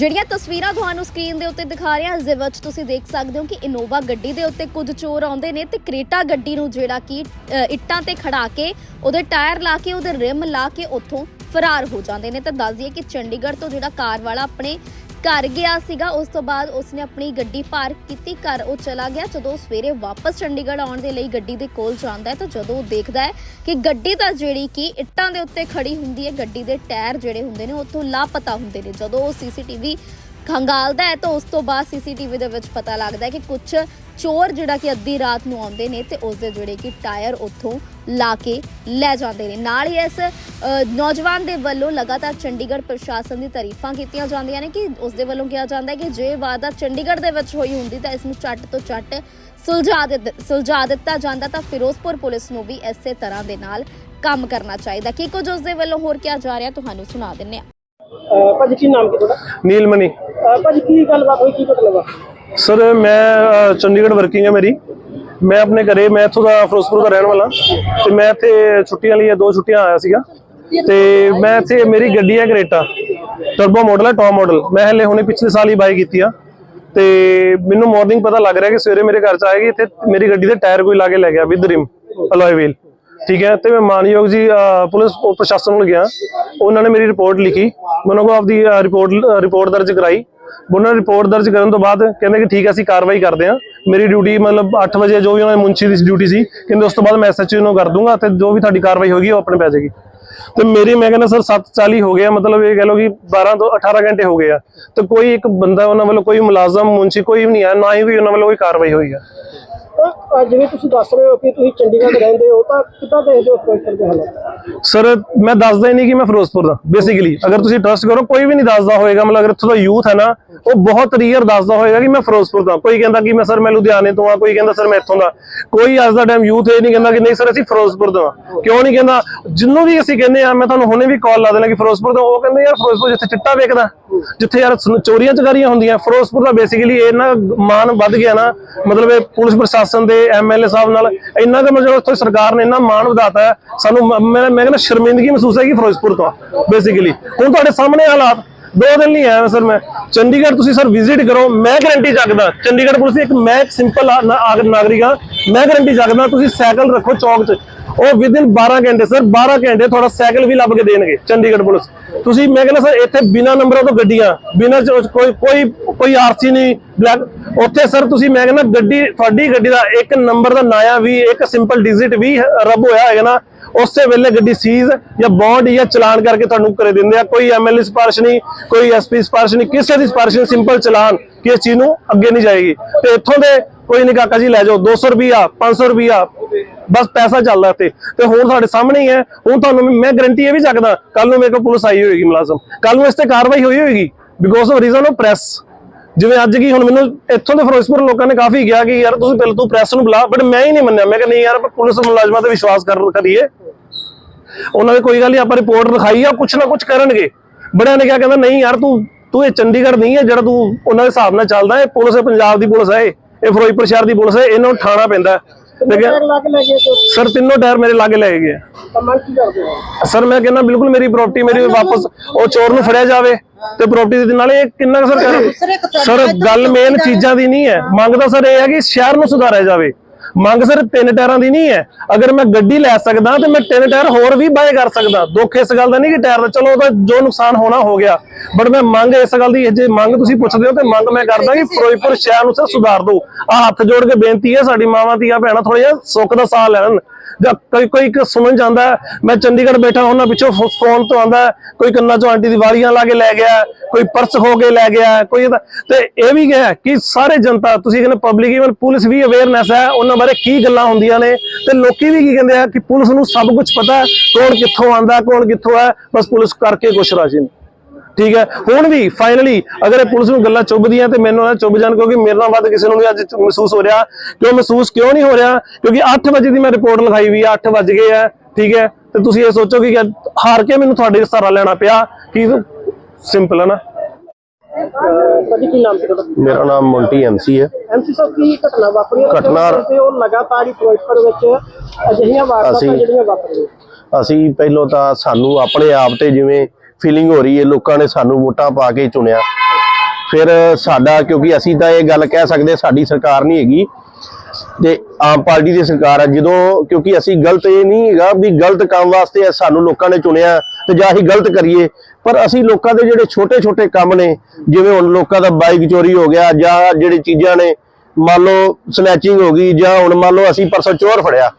ਜਿਹੜੀਆਂ ਤਸਵੀਰਾਂ ਤੁਹਾਨੂੰ ਸਕਰੀਨ ਦੇ ਉੱਤੇ ਦਿਖਾ ਰਿਹਾ ਇਸ ਦੇ ਵਿੱਚ ਤੁਸੀਂ ਦੇਖ ਸਕਦੇ ਹੋ ਕਿ ਇਨੋਵਾ ਗੱਡੀ ਦੇ ਉੱਤੇ ਕੁਝ ਚੋਰ ਆਉਂਦੇ ਨੇ ਤੇ ਕ੍ਰੇਟਾ ਗੱਡੀ ਨੂੰ ਜਿਹੜਾ ਕਿ ਇੱਟਾਂ ਤੇ ਖੜਾ ਕੇ ਉਹਦੇ ਟਾਇਰ ਲਾ ਕੇ, ਉਹਦੇ ਰਿਮ ਲਾ ਕੇ ਉੱਥੋਂ ਫਰਾਰ ਹੋ ਜਾਂਦੇ ਨੇ। ਤਾਂ ਦੱਸ ਦਈਏ ਕਿ ਚੰਡੀਗੜ੍ਹ ਤੋਂ ਜਿਹੜਾ ਕਾਰ ਵਾਲਾ ਆਪਣੇ ਘਰ ਗਿਆ ਸੀਗਾ, ਉਸ ਤੋਂ ਬਾਅਦ ਉਸਨੇ ਆਪਣੀ ਗੱਡੀ ਪਾਰਕ ਕੀਤੀ, ਘਰ ਉਹ ਚਲਾ ਗਿਆ। ਜਦੋਂ ਉਹ ਸਵੇਰੇ ਵਾਪਸ ਚੰਡੀਗੜ੍ਹ ਆਉਣ ਦੇ ਲਈ ਗੱਡੀ ਦੇ ਕੋਲ ਜਾਂਦਾ ਹੈ, ਤਾਂ ਜਦੋਂ ਉਹ ਦੇਖਦਾ ਹੈ ਕਿ ਗੱਡੀ ਤਾਂ ਜਿਹੜੀ ਕਿ ਇੱਟਾਂ ਦੇ ਉੱਤੇ ਖੜੀ ਹੁੰਦੀ ਹੈ, ਗੱਡੀ ਦੇ ਟਾਇਰ ਜਿਹੜੇ ਹੁੰਦੇ ਨੇ ਉੱਥੋਂ ਲਾਪਤਾ ਹੁੰਦੇ ਨੇ। ਜਦੋਂ ਉਹ ਸੀਸੀਟੀਵੀ ਖੰਗਾਲਦਾ ਹੈ, ਤਾਂ ਉਸ ਤੋਂ ਬਾਅਦ ਸੀਸੀਟੀਵੀ ਦੇ ਵਿੱਚ ਪਤਾ ਲੱਗਦਾ ਹੈ ਕਿ ਕੁਝ ਚੋਰ ਜਿਹੜਾ ਕਿ ਅੱਧੀ ਰਾਤ ਨੂੰ ਆਉਂਦੇ ਨੇ ਤੇ ਉਸ ਦੇ ਜਿਹੜੇ ਕਿ ਟਾਇਰ ਉੱਥੋਂ ਲਾ ਕੇ ਲੈ ਜਾਂਦੇ ਨੇ। ਨਾਲ ਹੀ ਇਸ ਨੌਜਵਾਨ ਦੇ ਵੱਲੋਂ ਲਗਾਤਾਰ ਚੰਡੀਗੜ੍ਹ ਪ੍ਰਸ਼ਾਸਨ ਦੀ ਤਾਰੀਫਾਂ ਕੀਤੀਆਂ ਜਾਂਦੀਆਂ ਨੇ ਕਿ ਉਸ ਦੇ ਵੱਲੋਂ ਕਿਹਾ ਜਾਂਦਾ ਹੈ ਕਿ ਜੇ ਵਾਰਦਾਤ ਚੰਡੀਗੜ੍ਹ ਦੇ ਵਿੱਚ ਹੋਈ ਹੁੰਦੀ ਤਾਂ ਇਸ ਨੂੰ ਚੱਟ ਤੋਂ ਚੱਟ ਸੁਲਝਾ ਦਿੱਤ- ਸੁਲਝਾ ਦਿੱਤਾ ਜਾਂਦਾ ਤਾਂ ਫਿਰੋਜ਼ਪੁਰ ਪੁਲਿਸ ਨੂੰ ਵੀ ਇਸੇ ਤਰ੍ਹਾਂ ਦੇ ਨਾਲ ਕੰਮ ਕਰਨਾ ਚਾਹੀਦਾ। ਕੀ ਕੁਝ ਉਸ ਦੇ ਵੱਲੋਂ ਹੋਰ ਕਿਹਾ ਜਾ ਰਿਹਾ ਤੁਹਾਨੂੰ ਸੁਣਾ ਦਿੰਨੇ ਆ ਭਾਜੀ ਕੀ ਨਾਮ ਕੀ ਤੁਹਾਡਾ? ਨੀਲਮਣੀ। ਭਾਜੀ ਕੀ ਗੱਲਬਾਤ ਹੋਈ? ਕੀ ਘਟਨਾ ਵਾ ਸਰ, ਮੈਂ ਚੰਡੀਗੜ੍ਹ ਵਰਕਿੰਗ ਹੈ ਮੇਰੀ। ਮੈਂ ਆਪਣੇ ਘਰੇ, ਮੈਂ ਇੱਥੋਂ ਦਾ ਫਿਰੋਜ਼ਪੁਰ ਦਾ ਰਹਿਣ ਵਾਲਾ। ਤੇ ਮੈਂ ਇੱਥੇ ਛੁੱਟੀਆਂ ਲਈ ਦੋ ਛੁੱਟੀਆਂ ਆਇਆ ਸੀਗਾ। ਤੇ ਮੈਂ ਇੱਥੇ, ਮੇਰੀ ਗੱਡੀ ਹੈ ਕਰੇਟਾ ਟਰਬੋ ਮਾਡਲ ਹੈ ਟੌਪ ਮਾਡਲ ਮੈਂ ਹਲੇ ਹੁਣੇ ਪਿਛਲੇ ਸਾਲ ਹੀ ਬਾਈ ਕੀਤੀ ਆ। ਤੇ ਮੈਨੂੰ ਮਾਰਨਿੰਗ ਪਤਾ ਲੱਗ ਰਿਹਾ ਕਿ ਸਵੇਰੇ ਮੇਰੇ ਘਰ ਚ ਆਏਗੀ। ਇੱਥੇ ਮੇਰੀ ਗੱਡੀ ਦੇ ਟਾਇਰ ਕੋਈ ਲਾ ਕੇ ਲੈ ਗਿਆ ਵਿਦ ਰਿਮ ਅਲੋਏ ਵੀਲ ਠੀਕ ਹੈ? ਤੇ ਮੈਂ ਮਾਨਯੋਗ ਜੀ ਪੁਲਿਸ ਪ੍ਰਸ਼ਾਸਨ ਨੂੰ ਗਿਆ। ਉਹਨਾਂ ਨੇ ਮੇਰੀ ਰਿਪੋਰਟ ਲਿਖੀ। ਮੈਂ ਉਹਨਾਂ ਕੋਲ ਆਪਦੀ ਰਿਪੋਰਟ ਰਿਪੋਰਟ ਦਰਜ ਕਰਾਈ। ਉਹਨਾਂ ਨੇ ਰਿਪੋਰਟ ਦਰਜ ਕਰਨ ਤੋਂ ਬਾਅਦ ਕਹਿੰਦੇ ਕਿ ਠੀਕ ਹੈ ਅਸੀਂ ਕਾਰਵਾਈ ਕਰਦੇ ਹਾਂ। ਮੇਰੀ ਡਿਊਟੀ ਮਤਲਬ 8 ਵਜੇ ਜੋ ਵੀ ਉਹਨਾਂ ਦੀ ਮੁੰਸ਼ੀ ਦੀ ਡਿਊਟੀ ਸੀ, ਕਹਿੰਦੇ ਉਸ ਤੋਂ ਬਾਅਦ ਮੈਂ ਐਸਐਚਓ ਨੂੰ ਕਰ ਦੂੰਗਾ ਤੇ ਜੋ ਵੀ ਤੁਹਾਡੀ ਕਾਰਵਾਈ ਹੋਗੀ ਉਹ ਆਪਣੇ ਪੈ ਜਾਏਗੀ। ਤੇ ਮੇਰੀ ਮੈਂ ਕਹਿੰਦਾ, ਸਰ 7:40 ਹੋ ਗਿਆ ਮਤਲਬ ਇਹ ਕਹ ਲਓ ਕਿ 12 ਤੋਂ 18 ਘੰਟੇ ਹੋ ਗਏ ਆ। ਤੇ ਕੋਈ ਇੱਕ ਬੰਦਾ ਉਹਨਾਂ ਵੱਲੋਂ ਕੋਈ ਮੁਲਾਜ਼ਮ ਮੁੰਸ਼ੀ ਕੋਈ ਵੀ ਨਹੀਂ ਆ, ਨਾ ਹੀ ਕੋਈ ਉਹਨਾਂ ਵੱਲੋਂ ਕੋਈ ਕਾਰਵਾਈ ਹੋਈ ਆ। ਜਿਵੇਂ ਤੁਸੀਂ ਦੱਸ ਰਹੇ ਹੋ ਕਿ ਤੁਸੀਂ ਚੰਡੀਗੜ੍ਹ ਰਹਿੰਦੇ ਹੋ, ਤਾਂ ਕਿੱਦਾਂ ਦੇਖਦੇ ਹੋ ਫਿਰੋਜ਼ਪੁਰ ਦੇ ਹਾਲਾਤ? ਸਰ ਮੈਂ ਦੱਸਦਾ ਹੀ ਨਹੀਂ ਕਿ ਮੈਂ ਫਿਰੋਜ਼ਪੁਰ ਦਾ ਬੇਸਿਕਲੀ ਅਗਰ ਤੁਸੀਂ ਟਰਸਟ ਕਰੋ, ਕੋਈ ਵੀ ਨਹੀਂ ਦੱਸਦਾ ਹੋਏਗਾ, ਮਤਲਬ ਅਗਰ ਇੱਥੋਂ ਦਾ ਯੂਥ ਹੈ ਨਾ, ਉਹ ਬਹੁਤ ਰੀਅਰ ਦੱਸਦਾ ਹੋਏਗਾ ਕਿ ਮੈਂ ਫਿਰੋਜ਼ਪੁਰ ਦਾ। ਕੋਈ ਕਹਿੰਦਾ ਕਿ ਮੈਂ ਸਰ ਮੈਂ ਲੁਧਿਆਣੇ ਤੋਂ ਆ ਕੋਈ ਕਹਿੰਦਾ ਸਰ ਮੈਂ ਇੱਥੋਂ ਦਾ। ਕੋਈ ਅੱਜ ਦਾ ਟਾਈਮ ਯੂਥ ਇਹ ਨਹੀਂ ਕਹਿੰਦਾ ਕਿ ਨਹੀਂ ਸਰ ਅਸੀਂ ਫਿਰੋਜ਼ਪੁਰ ਤੋਂ ਆ ਕਿਉਂ ਨਹੀਂ ਕਹਿੰਦਾ? ਜਿੰਨੂੰ ਵੀ ਅਸੀਂ ਕਹਿੰਦੇ ਆ ਮੈਂ ਤੁਹਾਨੂੰ ਹੁਣੇ ਵੀ ਕਾਲ ਲਾ ਦੇਣਾ ਕਿ ਫਿਰੋਜ਼ਪੁਰ ਤੋਂ, ਉਹ ਕਹਿੰਦੇ, ਯਾਰ, ਫਿਰੋਜ਼ਪੁਰ ਜਿੱਥੇ ਚਿੱਟਾ ਵੇਚਦਾ ਜਿੱਥੇ ਯਾਰ ਚੋਰੀਆਂ ਚਕਾਰੀਆਂ ਹੁੰਦੀਆਂ, ਫਿਰੋਜ਼ਪੁਰ ਦਾ ਬੇਸਿਕਲੀ ਇਹ ਨਾ ਮਾਨ ਵੱਧ ਗਿਆ ਨਾ, ਮਤਲਬ ਇਹ ਪੁਲਿਸ ਪ੍ਰਸ਼ਾਸਨ ਦੇ ਐਮਐਲਏ ਸਾਹਿਬ ਨਾਲ, ਇੰਨਾ ਕੁ ਮਤਲਬ ਉੱਥੇ ਸਰਕਾਰ ਨੇ ਇੰਨਾ ਮਾਣ ਵਧਾਤਾ ਹੈ, ਸਾਨੂੰ ਮੈਂ ਮੈਂ ਕਹਿੰਦਾ ਸ਼ਰਮਿੰਦਗੀ ਮਹਿਸੂਸ ਹੈ ਕਿ ਫਿਰੋਜ਼ਪੁਰ ਤੋਂ ਬੇਸਿਕਲੀ ਹੁਣ ਤੁਹਾਡੇ ਸਾਹਮਣੇ ਹਾਲਾਤ, ਦੋ ਦਿਨ ਨਹੀਂ ਆਇਆ ਸਰ ਮੈਂ। ਚੰਡੀਗੜ੍ਹ ਤੁਸੀਂ ਸਰ ਵਿਜ਼ਿਟ ਕਰੋ, ਮੈਂ ਗਰੰਟੀ ਚੱਕਦਾ, ਚੰਡੀਗੜ੍ਹ ਪੁਲਿਸ ਇੱਕ, ਮੈਂ ਸਿੰਪਲ ਨਾਗਰਿਕ ਹਾਂ। ਮੈਂ ਗਰੰਟੀ ਚੱਕਦਾ, ਤੁਸੀਂ ਸਾਈਕਲ ਰੱਖੋ ਚੌਕ 'ਚ। ਉਹ ਵਿਦਿਨ 12 ਘੰਟੇ ਸਰ 12 ਘੰਟੇ ਤੁਹਾਡਾ ਸਾਈਕਲ ਵੀ ਲੱਭ ਕੇ ਦੇਣਗੇ, ਚੰਡੀਗੜ੍ਹ ਪੁਲਿਸ। ਤੁਸੀਂ, ਮੈਂ ਕਹਿੰਦਾ ਸਰ ਇੱਥੇ ਬਿਨਾ ਨੰਬਰਾਂ ਤੋਂ ਗੱਡੀਆਂ, ਬਿਨਾ ਕੋਈ ਕੋਈ ਕੋਈ ਆਰਸੀ ਨਹੀਂ ਬਲੈਕ ਉੱਥੇ ਸਰ ਤੁਸੀਂ, ਮੈਂ ਕਹਿੰਦਾ, ਗੱਡੀ, ਤੁਹਾਡੀ ਗੱਡੀ ਦਾ ਇੱਕ ਨੰਬਰ ਦਾ ਨਾਇਆ ਵੀ, ਇੱਕ ਸਿੰਪਲ ਡਿਜਿਟ ਵੀ ਰੱਬ ਹੋਇਆ ਹੈਗਾ ਨਾ, ਉਸੇ ਵੇਲੇ ਗੱਡੀ ਸੀਜ਼ ਜਾਂ ਬੌਂਡ ਜਾਂ ਚਲਾਨ ਕਰਕੇ ਤੁਹਾਨੂੰ ਕਰੇ ਦਿੰਦੇ ਆ। ਕੋਈ ਐਮਐਲਏ ਸਪਾਰਸ਼ ਨਹੀਂ, ਕੋਈ ਐਸਪੀ ਸਪਾਰਸ਼ ਨਹੀਂ, ਕਿਸੇ ਦੀ ਸਪਾਰਸ਼ ਨਹੀਂ ਸਿੰਪਲ ਚਲਾਨ ਕਿ ਇਸ ਚੀਜ਼ ਨੂੰ ਅੱਗੇ ਨਹੀਂ ਜਾਏਗੀ। ਤੇ ਇੱਥੋਂ ਦੇ ਕੋਈ ਨਹੀਂ ਕਾਕਾ ਜੀ ਲੈ ਜਾਓ 200 ਰੁਪਿਆ 500 ਰੁਪਿਆ ਬਸ ਪੈਸਾ ਚੱਲਦਾ ਇੱਥੇ। ਤੇ ਹੁਣ ਤੁਹਾਡੇ ਸਾਹਮਣੇ ਹੀ ਹੈ। ਹੁਣ ਤੁਹਾਨੂੰ ਮੈਂ- ਗਰੰਟੀ ਇਹ ਵੀ ਚੱਕਦਾ ਕੱਲ ਨੂੰ ਮੇਰੇ ਕੋਲ ਪੁਲਿਸ ਆਈ ਹੋਏਗੀ ਮੁਲਾਜ਼ਮ। ਕੱਲ ਨੂੰ ਇਸ ਤੇ ਕਾਰਵਾਈ ਹੋਈ ਹੋਏਗੀ। Because of reason of press ਜਿਵੇਂ ਅੱਜ ਕੀ ਹੁਣ ਮੈਨੂੰ ਇੱਥੋਂ ਦੇ ਫਿਰੋਜ਼ਪੁਰ ਲੋਕਾਂ ਨੇ ਕਾਫੀ ਕਿਹਾ ਕਿ ਯਾਰ ਤੁਸੀਂ ਪਹਿਲਾਂ ਤੂੰ ਪ੍ਰੈਸ ਨੂੰ ਬੁਲਾ ਬਟ ਮੈਂ ਹੀ ਨਹੀਂ ਮੰਨਿਆ। ਮੈਂ ਕਿਹਾ ਨਹੀਂ ਯਾਰ ਪੁਲਿਸ ਮੁਲਾਜ਼ਮਾਂ ਤੇ ਵਿਸ਼ਵਾਸ ਕਰ ਕਰੀਏ। ਉਹਨਾਂ ਨੇ ਕੋਈ ਗੱਲ ਨਹੀਂ, ਆਪਾਂ ਰਿਪੋਰਟ ਲਿਖਾਈ ਆ, ਕੁਛ ਨਾ ਕੁਛ ਕਰਨਗੇ। ਬੜਿਆਂ ਨੇ ਕਿਹਾ, ਕਹਿੰਦਾ, ਨਹੀਂ ਯਾਰ ਤੂੰ ਤੂੰ ਇਹ ਚੰਡੀਗੜ੍ਹ ਨਹੀਂ ਹੈ, ਜਿਹੜਾ ਤੂੰ ਉਹਨਾਂ ਦੇ ਹਿਸਾਬ ਨਾਲ ਚੱਲਦਾ ਇਹ ਪੁਲਿਸ ਹੈ, ਪੰਜਾਬ ਦੀ ਪੁਲਿਸ ਹੈ ਇਹ ਫਿਰੋਜ਼ਪੁਰ ਸ਼ਹਿਰ ਦੀ ਪੁਲਿਸ ਹੈ ਇਹਨਾਂ ਨੂੰ ਠਾਣਾ ਪੈਂਦਾ। ਸਰ ਤਿੰਨੋਂ ਟਾਇਰ ਮੇਰੇ ਲਾਗੇ ਲੈ ਗਏ ਸਰ ਮੈਂ ਕਹਿੰਦਾ ਬਿਲਕੁਲ ਮੇਰੀ ਪ੍ਰਾਪਰਟੀ ਮੇਰੀ ਵਾਪਸ ਉਹ ਚੋਰ ਨੂੰ ਫੜਿਆ ਜਾਵੇ ਤੇ ਪ੍ਰਾਪਰਟੀ ਦੇ ਨਾਲੇ ਇਹ ਕਿੰਨਾ ਸਰ ਸਰ ਗੱਲ ਮੇਨ ਚੀਜ਼ਾਂ ਦੀ ਨਹੀਂ ਹੈ। ਮੰਗ ਤਾਂ ਸਰ ਇਹ ਹੈ ਕਿ ਸ਼ਹਿਰ ਨੂੰ ਸੁਧਾਰਿਆ ਜਾਵੇ। ਮੰਗ ਸਰ ਤਿੰਨ ਟਾਇਰਾਂ ਦੀ ਨਹੀਂ ਹੈ। ਅਗਰ ਮੈਂ ਗੱਡੀ ਲੈ ਸਕਦਾ ਤੇ ਮੈਂ ਤਿੰਨ ਟਾਇਰ ਹੋਰ ਵੀ ਬਾਏ ਕਰ ਸਕਦਾ। ਦੁੱਖ ਇਸ ਗੱਲ ਦਾ ਨਹੀਂ ਕਿ ਟਾਇਰ ਦਾ ਚਲੋ ਉਹਦਾ ਜੋ ਨੁਕਸਾਨ ਹੋਣਾ ਹੋ ਗਿਆ। ਬਟ ਮੈਂ ਮੰਗ ਇਸ ਗੱਲ ਦੀ ਜੇ ਮੰਗ ਤੁਸੀਂ ਪੁੱਛਦੇ ਹੋ ਤੇ ਮੰਗ ਮੈਂ ਕਰਦਾ ਕਿ ਫਿਰੋਜ਼ਪੁਰ ਸ਼ਹਿਰ ਨੂੰ ਸਰ ਸੁਧਾਰ ਦਿਓ। ਆ ਹੱਥ ਜੋੜ ਕੇ ਬੇਨਤੀ ਹੈ ਸਾਡੀ ਮਾਵਾਂ ਧੀਆਂ ਭੈਣਾਂ ਥੋੜਾ ਜਿਹਾ ਸੁੱਖ ਦਾ ਸਾਹ ਲੈਣ। ਜਾਂ ਕੋਈ ਕੋਈ ਇੱਕ ਸੁਣਨ ਜਾਂਦਾ ਮੈਂ ਚੰਡੀਗੜ੍ਹ ਬੈਠਾ, ਉਹਨਾਂ ਪਿੱਛੋਂ ਫੋਨ ਤੋਂ ਆਂਦਾ ਕੋਈ ਕੰਨਾਂ ਚੋਂ ਆਂਟੀ ਦੀ ਵਾਲੀਆਂ ਲਾ ਕੇ ਲੈ ਗਿਆ, ਕੋਈ ਪਰਸ ਖੋ ਕੇ ਲੈ ਗਿਆ, ਕੋਈ ਇਹਦਾ ਤੇ ਇਹ ਵੀ ਹੈ ਕਿ ਸਾਰੇ ਜਨਤਾ, ਤੁਸੀਂ ਕਹਿੰਦੇ ਪਬਲਿਕ ਇਵਨ ਪੁਲਿਸ ਵੀ ਅਵੇਅਰਨੈਸ ਹੈ, ਉਹਨਾਂ ਬਾਰੇ ਕੀ ਗੱਲਾਂ ਹੁੰਦੀਆਂ ਨੇ, ਤੇ ਲੋਕੀ ਵੀ ਕੀ ਕਹਿੰਦੇ ਆ ਕਿ ਪੁਲਿਸ ਨੂੰ ਸਭ ਕੁਝ ਪਤਾ ਕੌਣ ਕਿੱਥੋਂ ਆਂਦਾ ਕੌਣ ਕਿੱਥੋਂ ਹੈ, ਬਸ ਪੁਲਿਸ ਕਰਕੇ ਕੁਛ ਰਾਜੀ ਨਹੀਂ। ਠੀਕ ਹੈ? ਹੁਣ ਵੀ ਫਾਈਨਲੀ ਅਗਰ ਇਹ ਪੁਲਿਸ ਨੂੰ ਗੱਲਾਂ ਚੁੱਭਦੀਆਂ ਤੇ ਮੈਨੂੰ ਨਾ ਚੁੱਭ ਜਾਣ ਕਿਉਂਕਿ ਮੇਰੇ ਨਾਲ ਵੱਧ ਕਿਸੇ ਨੂੰ ਨਹੀਂ ਅੱਜ ਮਹਿਸੂਸ ਹੋ ਰਿਹਾ। ਕਿਉਂ ਮਹਿਸੂਸ ਕਿਉਂ ਨਹੀਂ ਹੋ ਰਿਹਾ? ਕਿਉਂਕਿ 8 ਵਜੇ ਦੀ ਮੈਂ ਰਿਪੋਰਟ ਲਿਖਾਈ ਵੀ ਆ 8 ਵਜ ਗਏ ਆ ਠੀਕ ਹੈ? ਤੇ ਤੁਸੀਂ ਇਹ ਸੋਚੋ ਕਿ ਹਾਰ ਕੇ ਮੈਨੂੰ ਤੁਹਾਡੇ ਸਹਾਰਾ ਲੈਣਾ ਪਿਆ। ਕਿ ਸਿੰਪਲ ਹੈ ਨਾ? ਮੇਰਾ ਨਾਮ ਮੌਂਟੀ ਐਮਸੀ ਹੈ। ਐਮਸੀ ਸਾਹਿਬ ਕੀ ਘਟਨਾ ਵਾਪਰੀ? ਹੈ ਘਟਨਾ- ਤੇ ਉਹ ਲਗਾਤਾਰ ਹੀ ਫਿਰੋਜ਼ਪੁਰ ਵਿੱਚ ਅਜਿਹੀਆਂ ਵਾਰਦਾਤਾਂ ਅਸੀਂ- ਜਿਹੜੀਆਂ ਵਾਪਰ ਰਹੀਆਂ ਅਸੀਂ ਪਹਿਲਾਂ ਤਾਂ ਸਾਨੂੰ ਆਪਣੇ ਆਪ ਤੇ ਜਿਵੇਂ ਫੀਲਿੰਗ ਹੋ ਰਹੀ ਹੈ, ਲੋਕਾਂ ਨੇ ਸਾਨੂੰ ਵੋਟਾਂ ਪਾ ਕੇ ਚੁਣਿਆ। ਫਿਰ ਸਾਡਾ, ਕਿਉਂਕਿ ਅਸੀਂ ਤਾਂ ਇਹ ਗੱਲ ਕਹਿ ਸਕਦੇ ਸਾਡੀ ਸਰਕਾਰ ਨਹੀਂ ਹੈਗੀ। ਤੇ ਆਮ ਪਾਰਟੀ ਦੀ ਸਰਕਾਰ ਹੈ ਜਦੋਂ, ਕਿਉਂਕਿ ਅਸੀਂ ਗਲਤ ਇਹ ਨਹੀਂ ਹੈਗਾ ਵੀ ਗਲਤ ਕੰਮ ਵਾਸਤੇ ਸਾਨੂੰ ਲੋਕਾਂ ਨੇ ਚੁਣਿਆ ਤੇ ਜਾਂ ਅਸੀਂ ਗਲਤ ਕਰੀਏ। ਪਰ ਅਸੀਂ ਲੋਕਾਂ ਦੇ ਜਿਹੜੇ ਛੋਟੇ-ਛੋਟੇ ਕੰਮ ਨੇ, ਜਿਵੇਂ ਹੁਣ ਲੋਕਾਂ ਦਾ ਬਾਈਕ ਚੋਰੀ ਹੋ ਗਿਆ ਜਾਂ ਜਿਹੜੀ ਚੀਜ਼ਾਂ ਨੇ, ਮੰਨ ਲਓ ਸਨੈਚਿੰਗ ਹੋ ਗਈ ਜਾਂ ਹੁਣ ਮੰਨ ਲਓ ਅਸੀਂ ਪਰਸੋਂ ਚੋਰ ਫੜਿਆ।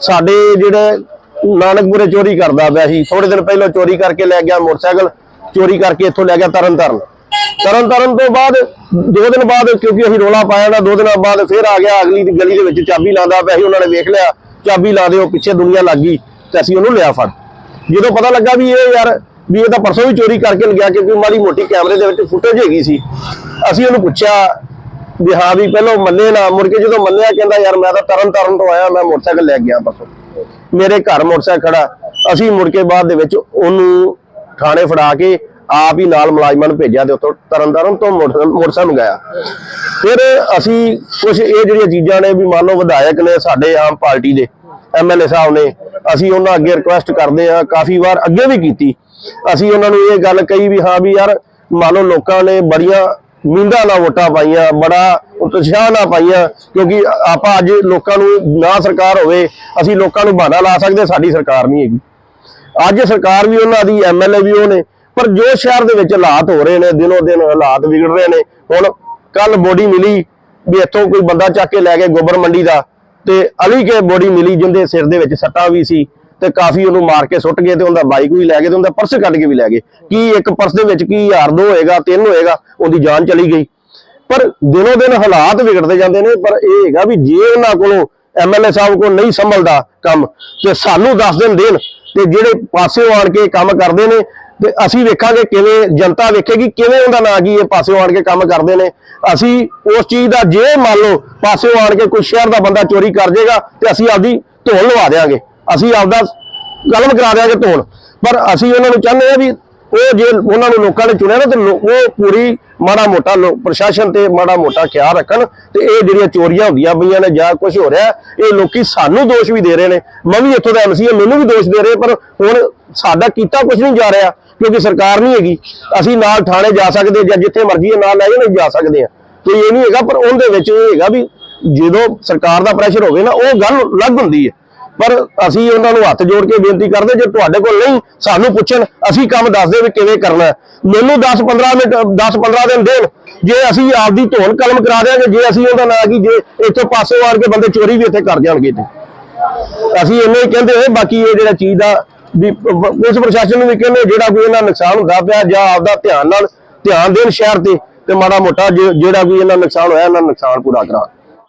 ਸਾਡੇ ਜਿਹੜੇ ਨਾਨਕਪੁਰੇ ਚੋਰੀ ਕਰਦਾ ਪਿਆ ਸੀ। ਥੋੜੇ ਦਿਨ ਪਹਿਲਾਂ ਚੋਰੀ ਕਰਕੇ ਲੈ ਗਿਆ ਮੋਟਰਸਾਈਕਲ, ਚੋਰੀ ਕਰਕੇ ਇੱਥੋਂ ਲੈ ਗਿਆ ਤਰਨ ਤਾਰਨ ਤਰਨ ਤਾਰਨ ਤੋਂ ਬਾਅਦ, ਦੋ ਦਿਨ ਬਾਅਦ ਕਿਉਂਕਿ ਅਸੀਂ ਰੋਲਾ ਪਾਇਆ ਨਾ, ਦੋ ਦਿਨਾਂ ਬਾਅਦ ਫਿਰ ਆ ਗਿਆ, ਅਗਲੀ ਗਲੀ ਦੇ ਵਿੱਚ ਚਾਬੀ ਲਾਉਂਦਾ ਪਿਆ ਸੀ, ਉਹਨਾਂ ਨੇ ਵੇਖ ਲਿਆ, ਚਾਬੀ ਲਾ ਦਿਓ, ਪਿੱਛੇ ਦੁਨੀਆ ਲੱਗ ਗਈ ਤੇ ਅਸੀਂ ਉਹਨੂੰ ਲਿਆ ਫੜ। ਜਦੋਂ ਪਤਾ ਲੱਗਾ ਵੀ ਇਹ ਯਾਰ, ਵੀ ਇਹ ਤਾਂ ਪਰਸੋਂ ਵੀ ਚੋਰੀ ਕਰਕੇ ਲੱਗਿਆ ਕਿਉਂਕਿ ਮਾੜੀ ਮੋਟੀ ਕੈਮਰੇ ਦੇ ਵਿੱਚ ਫੁਟੇਜ ਹੈਗੀ ਸੀ। ਅਸੀਂ ਉਹਨੂੰ ਪੁੱਛਿਆ ਵੀ ਹਾਂ ਵੀ ਪਹਿਲਾਂ ਮੰਨੇ ਨਾ, ਮੁੜ ਕੇ ਜਦੋਂ ਮੰਨਿਆ, ਕਹਿੰਦਾ ਯਾਰ ਮੈਂ ਤਾਂ ਤਰਨ ਤਾਰਨ ਤੋਂ ਆਇਆ, ਮੈਂ ਮੋਟਰਸਾਈਕਲ ਲੈ ਗਿਆ ਪਰਸੋਂ। ਮੇਰੇ ਘਰ ਮੋਟਰਸਾਈਕਲ ਖੜਾ। ਅਸੀਂ ਮੁੜ ਕੇ ਬਾਅਦ ਦੇ ਵਿੱਚ ਉਹਨੂੰ ਥਾਣੇ ਫੜਾ ਕੇ ਆਪ ਹੀ ਨਾਲ ਮੁਲਾਜ਼ਮਾਂ ਨੂੰ ਭੇਜਿਆ ਤੇ ਉੱਥੋਂ ਤਰਨਤਾਰਨ ਤੋਂ ਮੋਟਰਸਾਈਕਲ ਮੰਗਾਇਆ ਫਿਰ ਅਸੀਂ ਕੁਝ ਇਹ ਜਿਹੜੀਆਂ ਚੀਜ਼ਾਂ ਨੇ ਵੀ ਮੰਨ ਲਓ ਵਿਧਾਇਕ ਨੇ ਸਾਡੇ ਆਮ ਪਾਰਟੀ ਦੇ ਐਮਐਲਏ ਸਾਹਿਬ ਨੇ, ਅਸੀਂ ਉਹਨਾਂ ਅੱਗੇ ਰਿਕੁਐਸਟ ਕਰਦੇ ਆ ਕਾਫੀ ਵਾਰ ਅੱਗੇ ਵੀ ਕੀਤੀ। ਅਸੀਂ ਉਹਨਾਂ ਨੂੰ ਇਹ ਗੱਲ ਕਹੀ ਵੀ ਹਾਂ ਵੀ ਯਾਰ ਮੰਨ ਲਓ ਲੋਕਾਂ ਨੇ ਬੜੀਆਂ ਮਿੰਦਾ ਨਾਲ ਵੋਟਾਂ ਪਾਈਆਂ, ਬੜਾ ਉਤਸ਼ਾਹ ਨਾਲ ਪਾਈਆਂ, ਕਿਉਂਕਿ ਆਪਾਂ ਅੱਜ ਲੋਕਾਂ ਨੂੰ ਨਾ ਸਰਕਾਰ ਹੋਵੇ, ਅਸੀਂ ਲੋਕਾਂ ਨੂੰ ਬਹਾਨਾ ਲਾ ਸਕਦੇ, ਸਾਡੀ ਸਰਕਾਰ ਨਹੀਂ ਹੈਗੀ। ਅੱਜ ਸਰਕਾਰ ਵੀ ਉਹਨਾਂ ਦੀ ਐਮਐਲਏ ਵੀ ਉਹ ਨੇ ਪਰ ਜੋ ਸ਼ਹਿਰ ਦੇ ਵਿੱਚ ਹਾਲਾਤ ਹੋ ਰਹੇ ਨੇ, ਦਿਨੋ ਦਿਨ ਹਾਲਾਤ ਵਿਗੜ ਰਹੇ ਨੇ, ਹੁਣ ਕੱਲ ਬੋਡੀ ਮਿਲੀ ਵੀ ਇੱਥੋਂ ਕੋਈ ਬੰਦਾ ਚੱਕ ਕੇ ਲੈ ਕੇ ਗੋਬਰ ਮੰਡੀ ਦਾ, ਤੇ ਅਲੀ ਕੇ ਬੋਡੀ ਮਿਲੀ ਜਿੰਦੇ ਸਿਰ ਦੇ ਵਿੱਚ ਸੱਟਾਂ ਵੀ ਸੀ ਤੇ ਕਾਫੀ ਉਹਨੂੰ ਮਾਰ ਕੇ ਸੁੱਟ ਗਏ ਤੇ ਉਹਦਾ ਬਾਈਕ ਵੀ ਲੈ ਗਏ ਤੇ ਉਹਦਾ ਪਰਸ ਕੱਢ ਕੇ ਵੀ ਲੈ ਗਏ। ਕੀ ਇੱਕ ਪਰਸ ਦੇ ਵਿੱਚ ਕੀ ਹਜ਼ਾਰ ਦੋ ਹੋਏਗਾ, ਤਿੰਨ ਹੋਏਗਾ, ਉਹਦੀ ਜਾਨ ਚਲੀ ਗਈ। ਪਰ ਦਿਨੋ ਦਿਨ ਹਾਲਾਤ ਵਿਗੜਦੇ ਜਾਂਦੇ ਨੇ, ਪਰ ਇਹ ਹੈਗਾ ਵੀ ਜੇ ਉਹਨਾਂ ਕੋਲੋਂ ਐਮਐਲਏ ਸਾਹਿਬ ਕੋਲ ਨਹੀਂ ਸੰਭਲਦਾ ਕੰਮ, ਤੇ ਸਾਨੂੰ ਦੱਸ ਦਿਨ ਦੇਣ ਤੇ ਜਿਹੜੇ ਪਾਸਿਓਂ ਆਣ ਕੇ ਕੰਮ ਕਰਦੇ ਨੇ, ਤੇ ਅਸੀਂ ਵੇਖਾਂਗੇ ਕਿਵੇਂ ਜਨਤਾ ਵੇਖੇਗੀ, ਕਿਵੇਂ ਉਹਦਾ ਨਾਂ ਕੀ ਇਹ ਪਾਸਿਓਂ ਆਣ ਕੇ ਕੰਮ ਕਰਦੇ ਨੇ। ਅਸੀਂ ਉਸ ਚੀਜ਼ ਦਾ ਜੇ ਮੰਨ ਲਓ, ਪਾਸਿਓਂ ਆਣ ਕੇ ਕੋਈ ਸ਼ਹਿਰ ਦਾ ਬੰਦਾ ਚੋਰੀ ਕਰ ਜਾਏਗਾ ਤੇ ਅਸੀਂ ਆਪਦੀ ਧੋਣ ਲਵਾ ਦੇਾਂਗੇ ਅਸੀਂ ਆਪਦਾ ਕਲਮ ਕਰਾ ਦੇਾਂਗੇ ਧੋਣ ਪਰ ਅਸੀਂ ਉਹਨਾਂ ਨੂੰ ਚਾਹੁੰਦੇ ਆ ਵੀ ਉਹ ਜੇ ਉਹਨਾਂ ਨੂੰ ਲੋਕਾਂ ਨੇ ਚੁਣਿਆ ਨਾ, ਤੇ ਉਹ ਪੂਰੀ ਮਾੜਾ ਮੋਟਾ ਲੋ- ਪ੍ਰਸ਼ਾਸਨ ਤੇ ਮਾੜਾ ਮੋਟਾ ਖਿਆਲ ਰੱਖਣ ਤੇ ਇਹ ਜਿਹੜੀਆਂ ਚੋਰੀਆਂ ਹੁੰਦੀਆਂ ਪਈਆਂ ਨੇ ਜਾਂ ਕੁਝ ਹੋ ਰਿਹਾ, ਇਹ ਲੋਕੀ ਸਾਨੂੰ ਦੋਸ਼ ਵੀ ਦੇ ਰਹੇ ਨੇ। ਮੈਂ ਵੀ ਇੱਥੋਂ ਦਾ ਐਮਸੀ ਹਾਂ ਮੈਨੂੰ ਵੀ ਦੋਸ਼ ਦੇ ਰਹੇ, ਪਰ ਹੁਣ ਸਾਡਾ ਕੀਤਾ ਕੁਝ ਨਹੀਂ ਜਾ ਰਿਹਾ, ਕਿਉਂਕਿ ਸਰਕਾਰ ਨਹੀਂ ਹੈਗੀ। ਅਸੀਂ ਨਾਲ ਥਾਣੇ ਜਾ ਸਕਦੇ ਜਾਂ ਜਿੱਥੇ ਮਰਜ਼ੀ ਨਾਲ ਲੈ ਜਾਣ ਜਾ ਸਕਦੇ ਆ ਤੇ ਇਹ ਨਹੀਂ ਹੈਗਾ, ਪਰ ਉਹਦੇ ਵਿੱਚ ਇਹ ਹੈਗਾ ਵੀ ਜਦੋਂ ਸਰਕਾਰ ਦਾ ਪ੍ਰੈਸ਼ਰ ਹੋਵੇ ਨਾ, ਉਹ ਗੱਲ ਅਲੱਗ ਹੁੰਦੀ ਹੈ। ਪਰ ਅਸੀਂ ਉਹਨਾਂ ਨੂੰ ਹੱਥ ਜੋੜ ਕੇ ਬੇਨਤੀ ਕਰਦੇ, ਜੇ ਤੁਹਾਡੇ ਕੋਲ ਨਹੀਂ, ਸਾਨੂੰ ਪੁੱਛਣ, ਅਸੀਂ ਕੰਮ ਦੱਸਦੇ ਵੀ ਕਿਵੇਂ ਕਰਨਾ ਮੈਨੂੰ 10 15 ਮਿੰਟ 10 15 ਦਿਨ ਦੇਣ, ਜੇ ਅਸੀਂ ਆਪਦੀ ਧੋਣ ਕਲਮ ਕਰਾ ਦਿਆਂਗੇ, ਜੇ ਅਸੀਂ ਉਹਦਾ ਨਾਂ ਕੀ, ਜੇ ਇੱਥੋਂ ਪਾਸੇ ਆਣ ਕੇ ਬੰਦੇ ਚੋਰੀ ਵੀ ਇੱਥੇ ਕਰ ਜਾਣਗੇ ਤੇ ਅਸੀਂ ਇੰਨੇ ਹੀ ਕਹਿੰਦੇ ਹੋਏ, ਬਾਕੀ ਇਹ ਜਿਹੜਾ ਚੀਜ਼ ਦਾ ਵੀ ਪੁਲਿਸ ਪ੍ਰਸ਼ਾਸਨ ਨੂੰ ਵੀ ਕਹਿੰਦੇ ਜਿਹੜਾ ਕੋਈ ਇਹਨਾਂ ਨੁਕਸਾਨ ਹੁੰਦਾ ਪਿਆ, ਜਾਂ ਆਪਦਾ ਧਿਆਨ ਨਾਲ, ਧਿਆਨ ਦੇਣ ਸ਼ਹਿਰ ਤੇ ਤੇ ਮਾੜਾ ਮੋਟਾ ਜਿਹੜਾ ਕੋਈ ਇਹਨਾਂ ਨੁਕਸਾਨ ਹੋਇਆ, ਇਹਨਾਂ ਦਾ ਨੁਕਸਾਨ ਪੂਰਾ ਕਰਾ